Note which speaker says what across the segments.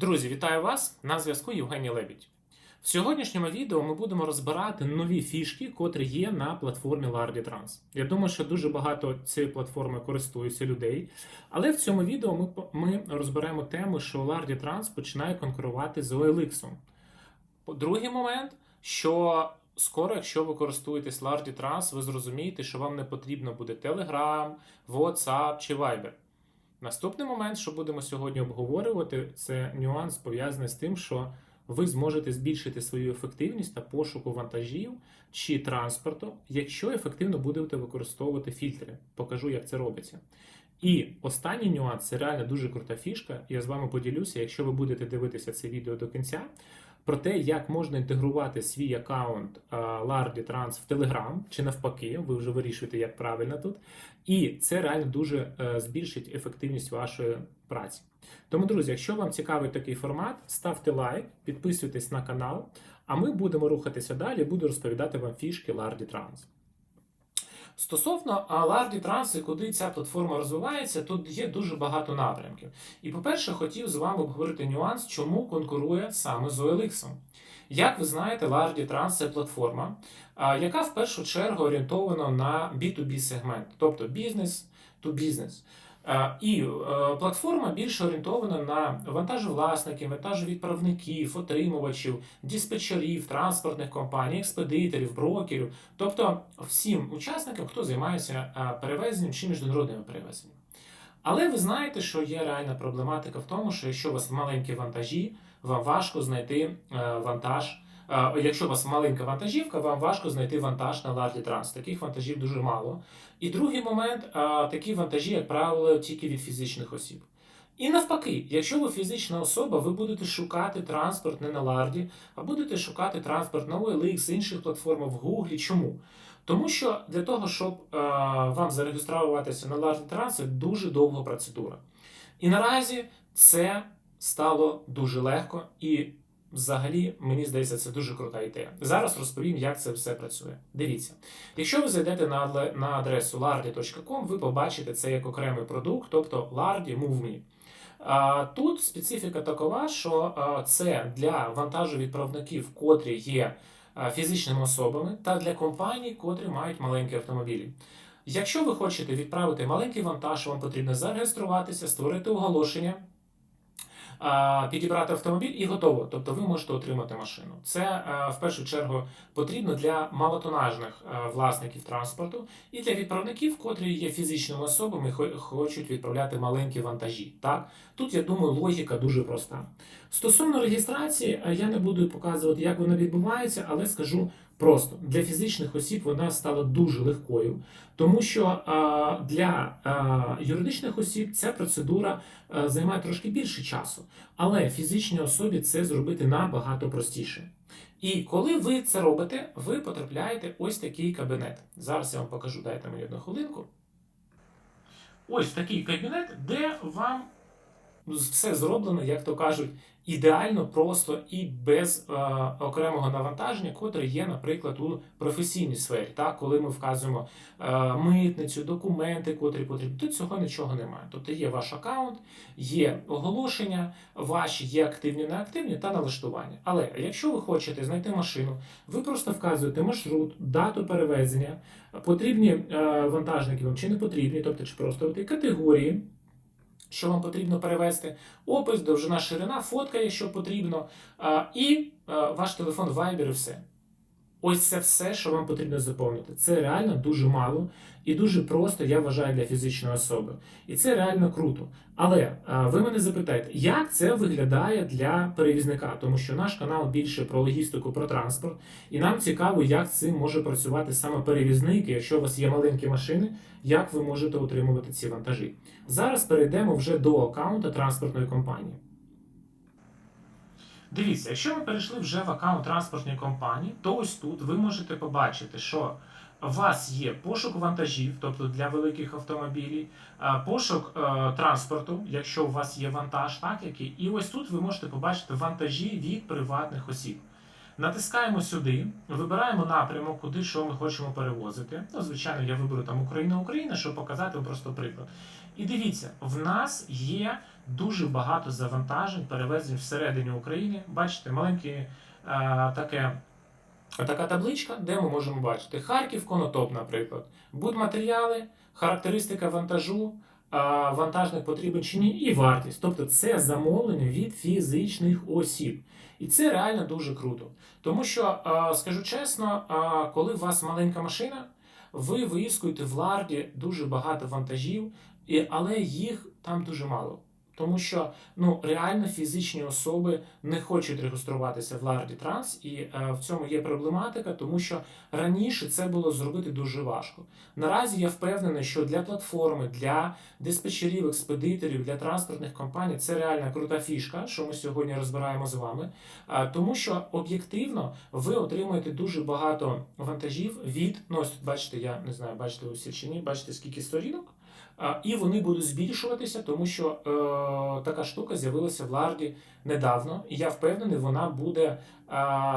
Speaker 1: Друзі, вітаю вас! На зв'язку Євгеній Лебідь. В сьогоднішньому відео ми будемо розбирати нові фішки, котрі є на платформі Lardy Trans. Я думаю, що дуже багато цієї платформи користуються людей. Але в цьому відео ми, ми розберемо тему, що Lardy Trans починає конкурувати з OLX. Другий момент, що скоро, якщо ви користуєтесь Lardy Trans, ви зрозумієте, що вам не потрібно буде Telegram, WhatsApp чи Viber. Наступний момент, що будемо сьогодні обговорювати, це нюанс пов'язаний з тим, що ви зможете збільшити свою ефективність та пошуку вантажів чи транспорту, якщо ефективно будете використовувати фільтри. Покажу, як це робиться. І останній нюанс це реально дуже крута фішка. Я з вами поділюся, якщо ви будете дивитися це відео до кінця. Про те, як можна інтегрувати свій аккаунт а, Lardy Trans в Telegram, чи навпаки, ви вже вирішуєте, як правильно тут. І це реально дуже е, збільшить ефективність вашої праці. Тому, друзі, якщо вам цікавий такий формат, ставте лайк, підписуйтесь на канал, а ми будемо рухатися далі. Буду розповідати вам фішки Lardy Trans. Стосовно Ларді Транси, куди ця платформа розвивається, тут є дуже багато напрямків. І, по-перше, хотів з вами обговорити нюанс, чому конкурує саме з OLX. Як ви знаєте, Lardy Trans – це платформа, яка в першу чергу орієнтована на B2B сегмент, тобто бізнес to бізнес. Е, І е, платформа більше орієнтована на вантажовласників, вантажовідправників, отримувачів, диспетчерів, транспортних компаній, експедиторів, брокерів, тобто всім учасникам, хто займається е, перевезенням чи міжнародними перевезеннями. Але ви знаєте, що є реальна проблематика в тому, що якщо у вас маленькі вантажі, вам важко знайти вантаж. Якщо у вас маленька вантажівка, вам важко знайти вантаж на Lardy Trans. Таких вантажів дуже мало. І другий момент, такі вантажі, як правило, тільки від фізичних осіб. І навпаки, якщо ви фізична особа, ви будете шукати транспорт не на Ларді, а будете шукати транспорт на OLX, інших платформах в Гуглі. Чому? Тому що для того, щоб е, вам зареєструватися на Lardy Trans, це дуже довга процедура. І наразі це стало дуже легко і взагалі, мені здається, це дуже крута ідея. Зараз розповім, як це все працює. Дивіться, якщо ви зайдете на, на адресу lardy.com, ви побачите це як окремий продукт, тобто Lardy Move Me. А, Тут специфіка такова, що це для вантажовідправників, котрі є фізичними особами, та для компаній, котрі мають маленькі автомобілі. Якщо ви хочете відправити маленький вантаж, вам потрібно зареєструватися, створити оголошення, підібрати автомобіль і готово. Тобто ви можете отримати машину. Це е, в першу чергу потрібно для малотонажних е, власників транспорту і для відправників, котрі є фізичними особами, і хо- хочуть відправляти маленькі вантажі. Так тут я думаю, логіка дуже проста. Стосовно реєстрації, е, я не буду показувати, як вона відбувається, але скажу просто для фізичних осіб вона стала дуже легкою, тому що для юридичних осіб ця процедура займає трошки більше часу, але фізичній особі це зробити набагато простіше. І коли ви це робите, ви потрапляєте ось такий кабінет. Зараз я вам покажу, дайте мені одну хвилинку. Ось такий кабінет, де вам все зроблено, як то кажуть, ідеально, просто і без е, окремого навантаження, котре є, наприклад, у професійній сфері. Так, коли ми вказуємо е, митницю, документи, котрі потрібні, тут цього нічого немає. Тобто є ваш аккаунт, є оголошення, ваші є активні, неактивні та налаштування. Але якщо ви хочете знайти машину, ви просто вказуєте маршрут, дату перевезення, потрібні е, вантажники вам чи не потрібні, тобто чи просто категорії. Що вам потрібно перевести, опис, довжина, ширина, фотка, якщо потрібно, і ваш телефон Viber і все. Ось це все, що вам потрібно заповнити. Це реально дуже мало і дуже просто, я вважаю, для фізичної особи. І це реально круто. Але а, ви мене запитаєте, як це виглядає для перевізника? Тому що наш канал більше про логістику, про транспорт, і нам цікаво, як цим може працювати саме перевізник, якщо у вас є маленькі машини, як ви можете отримувати ці вантажі. Зараз перейдемо вже до аккаунту транспортної компанії. Дивіться, якщо ви перейшли вже в аккаунт транспортної компанії, то ось тут ви можете побачити, що у вас є пошук вантажів, тобто для великих автомобілів, пошук е, транспорту, якщо у вас є вантаж, так який, і ось тут ви можете побачити вантажі від приватних осіб. Натискаємо сюди, вибираємо напрямок, куди що ми хочемо перевозити. Ну, звичайно, я виберу там Україна, Україна, щоб показати просто приклад. І дивіться, в нас є дуже багато завантажень, перевезень всередині України. Бачите, маленьке е, таке. Така табличка, де ми можемо бачити Харків, Конотоп, наприклад, будматеріали, характеристика вантажу, вантажних потрібен чи ні, і вартість. Тобто це замовлення від фізичних осіб. І це реально дуже круто. Тому що, скажу чесно, коли у вас маленька машина, ви виїскуєте в ларді дуже багато вантажів, але їх там дуже мало. Тому що ну реально фізичні особи не хочуть реєструватися в Ларді Транс, і е, в цьому є проблематика, тому що раніше це було зробити дуже важко. Наразі я впевнений, що для платформи, для диспетчерів, експедиторів, для транспортних компаній це реально крута фішка, що ми сьогодні розбираємо з вами. А, тому що об'єктивно ви отримуєте дуже багато вантажів від ну ось бачите, я не знаю, бачите усі чи ні, бачите скільки сторінок. І вони будуть збільшуватися, тому що е, така штука з'явилася в Ларді недавно, і я впевнений, вона буде е,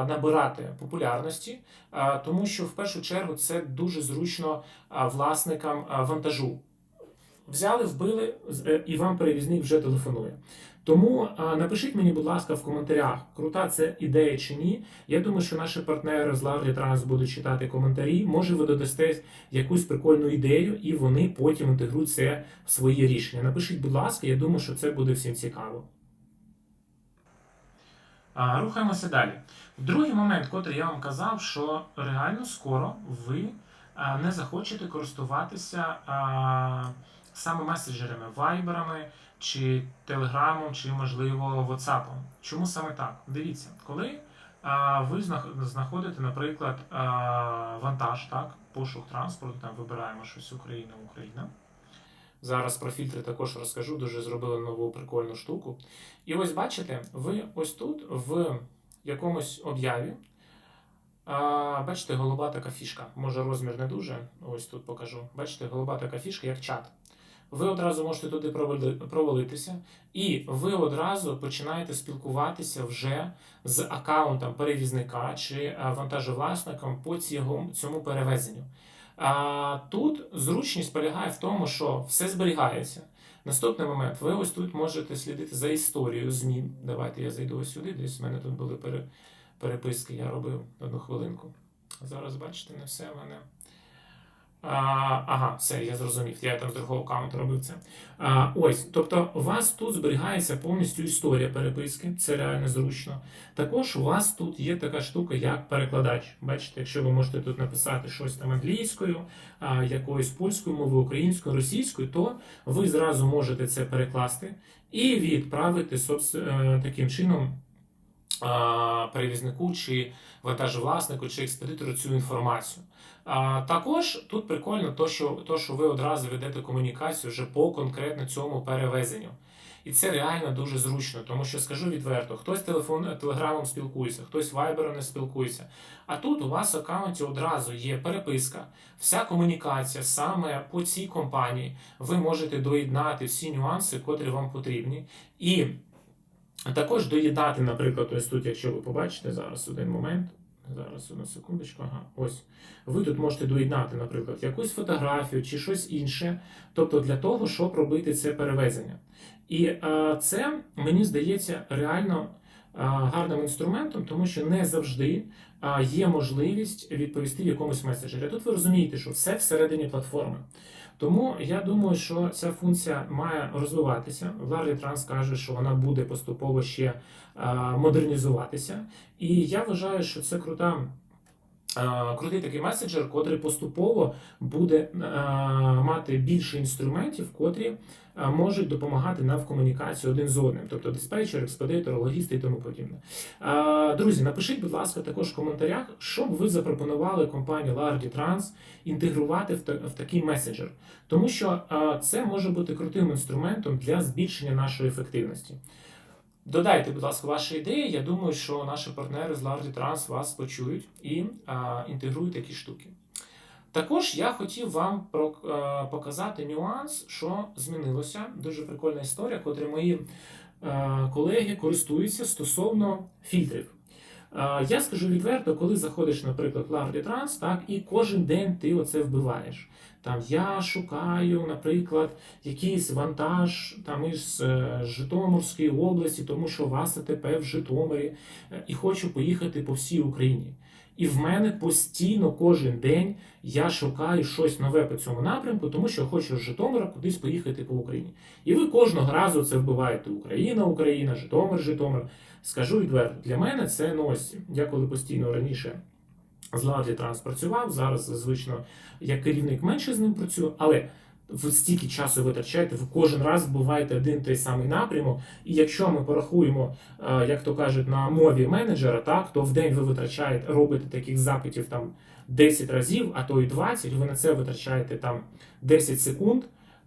Speaker 1: набирати популярності, е, тому що в першу чергу це дуже зручно е, власникам е, вантажу. Взяли, вбили, е, і вам перевізник вже телефонує. Тому напишіть мені, будь ласка, в коментарях, крута це ідея чи ні. Я думаю, що наші партнери з Ларді Транс будуть читати коментарі. Може, ви додасте якусь прикольну ідею, і вони потім інтегрують це в свої рішення. Напишіть, будь ласка, я думаю, що це буде всім цікаво. А, Рухаємося далі. Другий момент, котрий я вам казав, що реально скоро ви не захочете користуватися а, саме меседжерами, вайберами чи телеграмом, чи, можливо, WhatsApp. Чому саме так? Дивіться, коли а, ви знаходите, наприклад, а, вантаж, так, пошук транспорту, там вибираємо щось Україна, Україна. Зараз про фільтри також розкажу, дуже зробили нову прикольну штуку. І ось бачите, ви ось тут в якомусь об'яві. А, бачите, голуба така фішка. Може розмір не дуже. Ось тут покажу. Бачите, голуба така фішка, як чат. Ви одразу можете туди провалитися, і ви одразу починаєте спілкуватися вже з аккаунтом перевізника чи а, вантажовласником по цьому перевезенню. А, тут зручність полягає в тому, що все зберігається. Наступний момент, ви ось тут можете слідити за історією змін. Давайте я зайду ось сюди, десь в мене тут були пере, переписки, я робив одну хвилинку. Зараз бачите, не все в мене. А, ага, все, я зрозумів. Я там з другого аккаунту робив це. А, ось, тобто, у вас тут зберігається повністю історія переписки, це реально зручно. Також у вас тут є така штука, як перекладач. Бачите, якщо ви можете тут написати щось там англійською, а, якоюсь польською мовою, українською, російською, то ви зразу можете це перекласти і відправити е, таким чином перевізнику чи вантажовласнику чи експедитору цю інформацію. А, також тут прикольно, то, що, то, що ви одразу ведете комунікацію вже по конкретно цьому перевезенню. І це реально дуже зручно, тому що скажу відверто, хтось телефон, телеграмом спілкується, хтось вайбером не спілкується. А тут у вас в аккаунті одразу є переписка, вся комунікація саме по цій компанії. Ви можете доєднати всі нюанси, котрі вам потрібні. І також доєднати, наприклад, ось тут, якщо ви побачите зараз один момент. Зараз одну секундочку. Ага, ось. Ви тут можете доєднати, наприклад, якусь фотографію чи щось інше, тобто для того, щоб робити це перевезення. І е, це мені здається реально е, гарним інструментом, тому що не завжди е, є можливість відповісти в якомусь меседжері. Тут ви розумієте, що все всередині платформи. Тому я думаю, що ця функція має розвиватися. Ларлі Транс каже, що вона буде поступово ще е, модернізуватися. І я вважаю, що це крута. Е, Крутий такий меседжер, котрий поступово буде е, мати більше інструментів, котрі е, можуть допомагати нам в комунікації один з одним, тобто диспетчер, експедитор, логісти і тому подібне. Друзі, напишіть, будь ласка, також в коментарях, що б ви запропонували компанії Lardy Trans інтегрувати в, такий меседжер, тому що це може бути крутим інструментом для збільшення нашої ефективності. Додайте, будь ласка, ваші ідеї. Я думаю, що наші партнери з Lardy Trans вас почують і а, інтегрують такі штуки. Також я хотів вам е, показати нюанс, що змінилося. Дуже прикольна історія, котрі мої е, колеги користуються стосовно фільтрів. Е, Я скажу відверто, коли заходиш, наприклад, в Trans, так, і кожен день ти оце вбиваєш. Там я шукаю, наприклад, якийсь вантаж там із е, Житомирської області, тому що у вас АТП в Житомирі, е, і хочу поїхати по всій Україні. І в мене постійно кожен день я шукаю щось нове по цьому напрямку, тому що хочу з Житомира кудись поїхати по Україні. І ви кожного разу це вбиваєте Україна, Україна, Житомир, Житомир. Скажу відверто, для мене це ну ось я коли постійно раніше з Ладі Транс зараз звично як керівник менше з ним працюю, але ви стільки часу витрачаєте, ви кожен раз вбиваєте один той самий напрямок. І якщо ми порахуємо, е, як то кажуть, на мові менеджера, так то в день ви витрачаєте, робите таких запитів там 10 разів, а то і 20, ви на це витрачаєте там 10 секунд.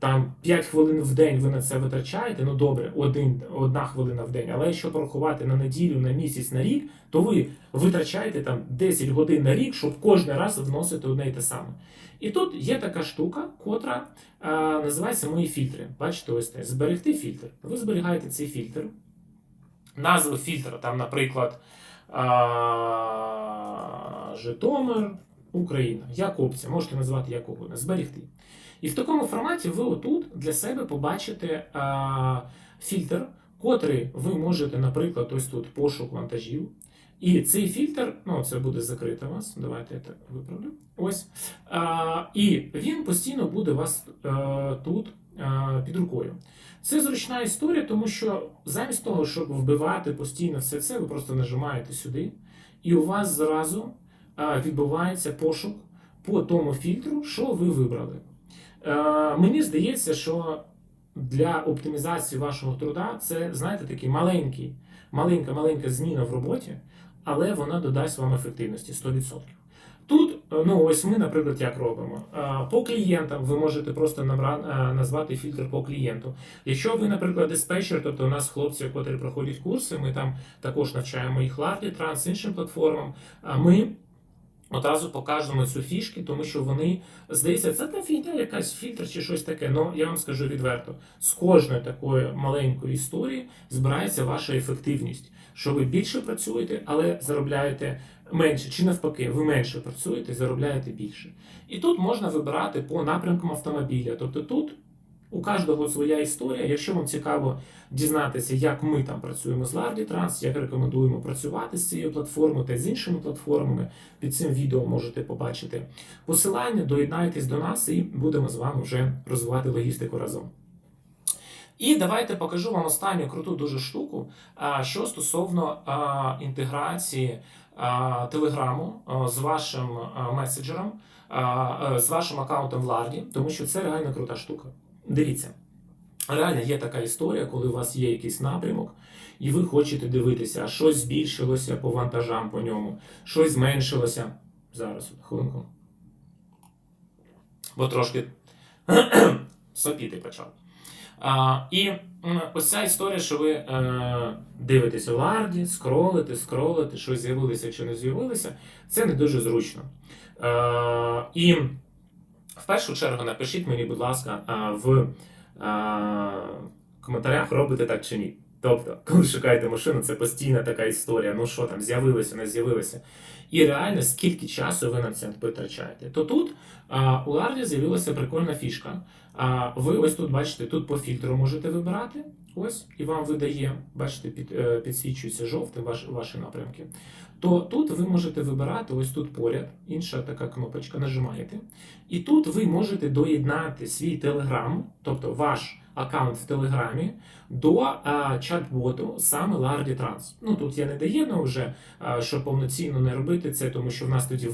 Speaker 1: Там 5 хвилин в день ви на це витрачаєте. Ну добре, один, одна хвилина в день. Але якщо порахувати на неділю, на місяць, на рік, то ви витрачаєте там 10 годин на рік, щоб кожен раз вносити одне і те саме. І тут є така штука, котра а, називається мої фільтри. Бачите, ось це зберегти фільтр. Ви зберігаєте цей фільтр. Назву фільтра, там, наприклад, а, Житомир, Україна. Як опція, можете назвати як угодно, зберегти. І в такому форматі ви отут для себе побачите а, фільтр, котрий ви можете, наприклад, ось тут пошук вантажів. І цей фільтр, ну це буде закрито вас. Давайте я так виправлю. Ось. А, і він постійно буде у вас а, тут а, під рукою. Це зручна історія, тому що замість того, щоб вбивати постійно все це, ви просто нажимаєте сюди, і у вас зразу а, відбувається пошук по тому фільтру, що ви вибрали. Е, мені здається, що для оптимізації вашого труда це, знаєте, такий маленький, маленька, маленька зміна в роботі, але вона додасть вам ефективності 100%. Тут, е, ну ось ми, наприклад, як робимо. Е, По клієнтам ви можете просто назвати фільтр по клієнту. Якщо ви, наприклад, диспетчер, тобто у нас хлопці, котрі проходять курси, ми там також навчаємо їх Ларді, Транс, іншим платформам. Ми одразу покажемо цю фішки, тому що вони здається, це та фігня, якась фільтр чи щось таке. Ну я вам скажу відверто: з кожної такої маленької історії збирається ваша ефективність, що ви більше працюєте, але заробляєте менше, чи навпаки, ви менше працюєте, заробляєте більше. І тут можна вибирати по напрямкам автомобіля. Тобто тут у кожного своя історія. Якщо вам цікаво дізнатися, як ми там працюємо з Lardy Trans, як рекомендуємо працювати з цією платформою та з іншими платформами, під цим відео можете побачити посилання, доєднайтесь до нас і будемо з вами вже розвивати логістику разом. І давайте покажу вам останню круту дуже штуку, що стосовно інтеграції Телеграму з вашим меседжером, а, з вашим аккаунтом в Ларді, тому що це реально крута штука. Дивіться, реально є така історія, коли у вас є якийсь напрямок, і ви хочете дивитися, щось збільшилося по вантажам по ньому, щось зменшилося. Зараз, хвилинку. Бо трошки сопіти почав. А, і ось ця історія, що ви е, дивитеся Ларді, скролите, скролите, щось з'явилося чи не з'явилося, це не дуже зручно. Е, і в першу чергу напишіть мені, будь ласка, в коментарях робите так чи ні. Тобто, коли шукаєте машину, це постійна така історія. Ну що там, з'явилося, не з'явилося. І реально, скільки часу ви на це витрачаєте. То тут а, у Ларді з'явилася прикольна фішка. А, ви ось тут бачите, тут по фільтру можете вибирати. Ось, і вам видає, бачите, під, е, підсвічується жовтим ваш, ваші напрямки. То тут ви можете вибирати ось тут поряд, інша така кнопочка, нажимаєте. І тут ви можете доєднати свій Telegram, тобто ваш аккаунт в Телеграмі, до а, чат-боту саме Lardy Trans. Ну тут я не доєднав вже, а, щоб повноцінно не робити це, тому що в нас тоді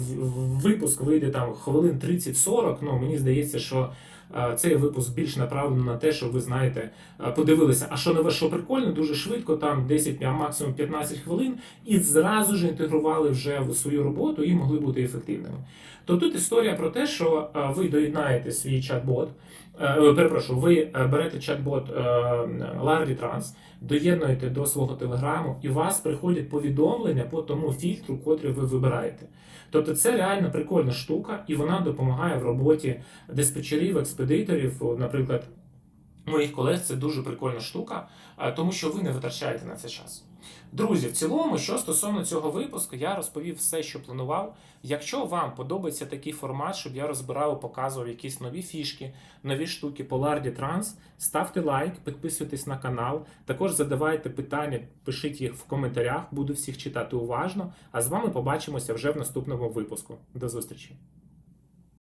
Speaker 1: випуск вийде там хвилин 30-40. Ну мені здається, що цей випуск більш направлений на те, що ви знаєте, подивилися, а що нове, що прикольно, дуже швидко, там 10, а максимум 15 хвилин, і зразу ж інтегрували вже в свою роботу і могли бути ефективними. То тут історія про те, що ви доєднаєте свій чат-бот. Е, Перепрошую, ви е, берете чат-бот е, Lardy Trans, доєднуєте до свого телеграму, і у вас приходять повідомлення по тому фільтру, котрий ви вибираєте. Тобто це реально прикольна штука, і вона допомагає в роботі диспетчерів, експедиторів. Наприклад, моїх колег це дуже прикольна штука, е, тому що ви не витрачаєте на це час. Друзі, в цілому, що стосовно цього випуску, я розповів все, що планував. Якщо вам подобається такий формат, щоб я розбирав і показував якісь нові фішки, нові штуки по Lardy Trans, ставте лайк, підписуйтесь на канал. Також задавайте питання, пишіть їх в коментарях, буду всіх читати уважно. А з вами побачимося вже в наступному випуску. До зустрічі!